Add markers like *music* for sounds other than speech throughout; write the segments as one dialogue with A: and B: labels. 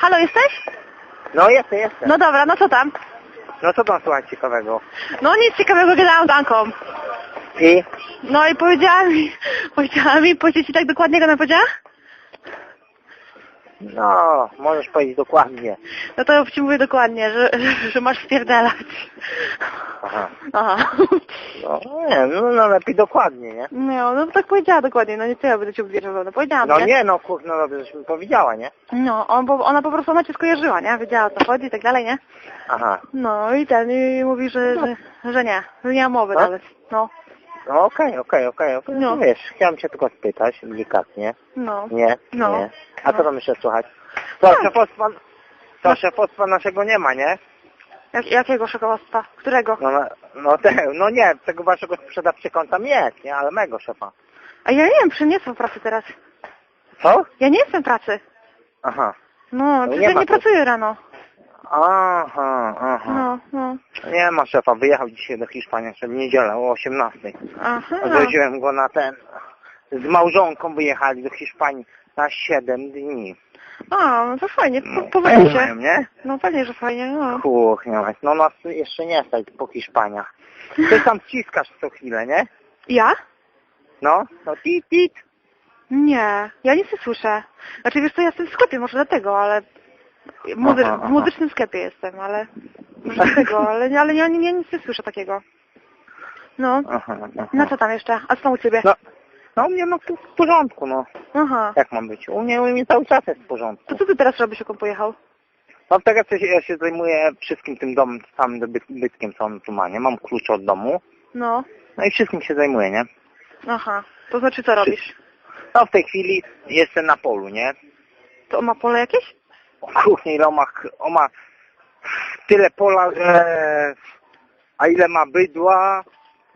A: Halo, jesteś?
B: No jestem, jestem.
A: No dobra, no co tam?
B: No co tam słuchać ciekawego?
A: No nic ciekawego gadałam z Anką.
B: I?
A: No i powiedziała mi, *laughs* powiedziała mi, powiedzieć ci tak dokładnie, jak ona powiedziała?
B: No, możesz powiedzieć dokładnie.
A: No to ci mówię dokładnie, że, *laughs* że, że masz spierdalać.
B: Aha.
A: Aha.
B: No nie, no, no lepiej dokładnie, nie?
A: No, no tak powiedziała dokładnie, no nie ja będę ci ubierał, no powiedziałam,
B: No nie, no kur, no dobrze, żeś mi powiedziała, nie?
A: No, on, bo ona po prostu ona cię skojarzyła, nie? Wiedziała o co chodzi i tak dalej, nie?
B: Aha.
A: No i ten, i mówi, że, że, że nie, że nie ma mowy
B: No.
A: nawet. No,
B: No okej, okej, okej, okej.
A: No.
B: No wiesz, chciałem cię tylko spytać, delikatnie.
A: no.
B: Nie,
A: No.
B: nie. A co
A: No.
B: tam jeszcze słuchać? To
A: No.
B: szefostwa naszego nie ma, nie?
A: Jak, jakiego szokowostwa? Którego?
B: No, no, no, te, no nie, tego waszego sprzedawczyka on tam jest, nie? Ale mego szefa.
A: A ja nie wiem, nie jestem w pracy teraz.
B: Co?
A: Ja nie jestem w pracy.
B: Aha.
A: No,
B: No nie
A: ja nie pracuję rano.
B: Aha, aha.
A: No, no.
B: Nie ma szefa, wyjechał dzisiaj do Hiszpanii w niedzielę o 18.
A: Aha.
B: Odwiedziłem go na ten, z małżonką wyjechali do Hiszpanii na 7 dni.
A: A, no to fajnie,
B: No,
A: po, powiedz
B: mają,
A: się.
B: nie?
A: No pewnie, że fajnie, no.
B: Kuchnia, mać. no nas jeszcze nie stać po Hiszpaniach. Ty tam ściskasz co chwilę, nie?
A: Ja?
B: No, no tit, tit.
A: Nie, ja nic nie słyszę. Znaczy wiesz co, ja jestem w sklepie, może dlatego, ale... Muzy
B: Aha, aha.
A: W muzycznym sklepie jestem, ale... Może dlatego, *laughs* ale, nie- ale ja, nie- ja nic nie słyszę takiego. No.
B: Aha, aha.
A: No co tam jeszcze? A co tam u ciebie?
B: No, no u mnie no tu w porządku, no.
A: Aha.
B: Jak mam być? U mnie, u mnie cały czas jest w porządku.
A: To co ty teraz robisz, jak on pojechał?
B: No teraz ja się, ja się zajmuję wszystkim tym domem, samym byt, bytkiem, co on tu ma, nie? Mam klucze od domu.
A: No.
B: No i wszystkim się zajmuję, nie?
A: Aha. To znaczy co robisz?
B: No w tej chwili jestem na polu, nie?
A: To on ma pole jakieś?
B: O kuchni, ile on ma, on ma tyle pola, że... A ile ma bydła?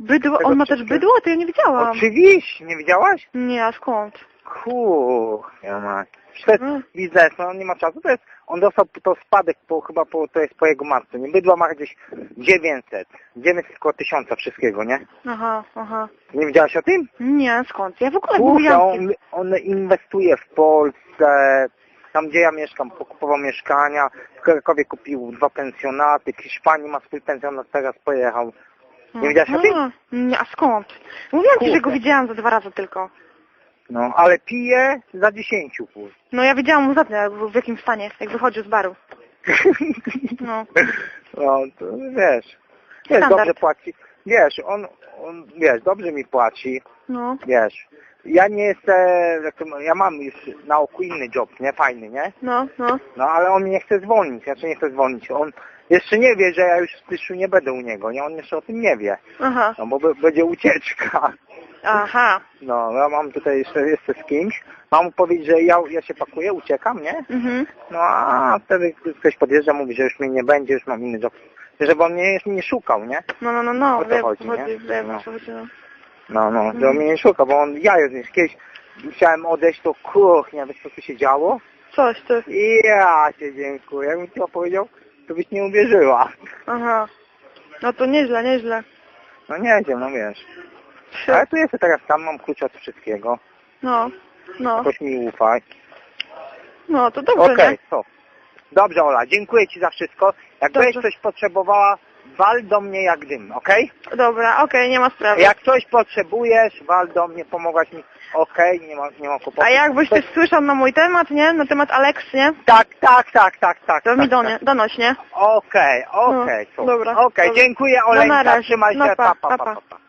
A: Bydło? On ma też bydło? To ja nie widziałam.
B: Oczywiście, nie widziałaś?
A: Nie, a skąd?
B: Kuchnia ma. To jest
A: Mm.
B: biznes, no on nie ma czasu. To jest, on dostał to spadek po, chyba po, to jest po jego matce. Nie bydła ma gdzieś 900. 900 koło tysiąca wszystkiego, nie?
A: Aha, aha.
B: Nie widziałaś o tym?
A: Nie, skąd? Ja w ogóle nie
B: Kurczę,
A: wiedziałam.
B: on, on inwestuje w Polsce, tam gdzie ja mieszkam, pokupował mieszkania, w Krakowie kupił dwa pensjonaty, w Hiszpanii ma swój pensjonat, teraz pojechał. Nie widziałaś o tym?
A: Aha. Nie, a skąd? Mówiłam ci, że go
B: Kurde.
A: widziałam za dwa razy tylko.
B: No, ale pije za dziesięciu, kur.
A: No ja widziałam ostatnio, jak był w jakim stanie, jak wychodził z baru. *laughs* No.
B: No, to wiesz, wiesz,
A: Standard.
B: dobrze płaci. Wiesz, on, on, wiesz, dobrze mi płaci,
A: No.
B: wiesz. Ja nie jestem, ja mam już na oku inny job, nie? Fajny, nie?
A: No, no.
B: No ale on mnie nie chce zwolnić, ja nie chcę zwolnić. On jeszcze nie wie, że ja już w styczniu nie będę u niego, nie? On jeszcze o tym nie wie.
A: Aha.
B: No bo będzie ucieczka.
A: Aha.
B: No, ja mam tutaj jeszcze, jeszcze z kimś. Mam mu powiedzieć, że ja, ja się pakuję, uciekam, nie?
A: Mhm.
B: No a wtedy ktoś podjeżdża, mówi, że już mnie nie będzie, już mam inny job. Żeby on mnie nie szukał, nie?
A: No, no, no, no.
B: O to
A: Wiem,
B: chodzi, nie?
A: wiem,
B: No.
A: chodzi, no.
B: No, no,
A: Mhm.
B: że on mnie nie szuka, bo on, ja już kiedyś chciałem odejść, to kuchnia, wiesz co tu się działo?
A: Coś ty.
B: Ja cię dziękuję. Jakbym ci opowiedział, to byś nie uwierzyła.
A: Aha. No to nieźle, nieźle.
B: No nie wiem, no wiesz. Ale tu jestem teraz tam, mam klucz od wszystkiego.
A: No. No.
B: Jakoś mi ufaj.
A: No, to dobrze,
B: Okej,
A: nie?
B: to. Dobrze Ola, dziękuję Ci za wszystko. Jak
A: Dobrze.
B: będziesz coś potrzebowała, wal do mnie jak dym, okej?
A: Dobra, okej, nie ma sprawy.
B: Jak coś potrzebujesz, wal do mnie, pomogłaś mi, okej, nie ma, nie ma kłopotu.
A: A jakbyś
B: coś
A: słyszał na mój temat, nie? Na temat Alex, nie?
B: Tak, tak, tak, tak, tak.
A: To
B: tak,
A: mi do,
B: tak.
A: donoś, nie?
B: Okej, okej,
A: No, dobra,
B: Okej,
A: dobra.
B: dziękuję
A: No, na
B: Oleńka,
A: razie.
B: trzymaj
A: No,
B: się,
A: pa,
B: pa, pa,
A: pa,
B: pa,
A: pa.
B: pa.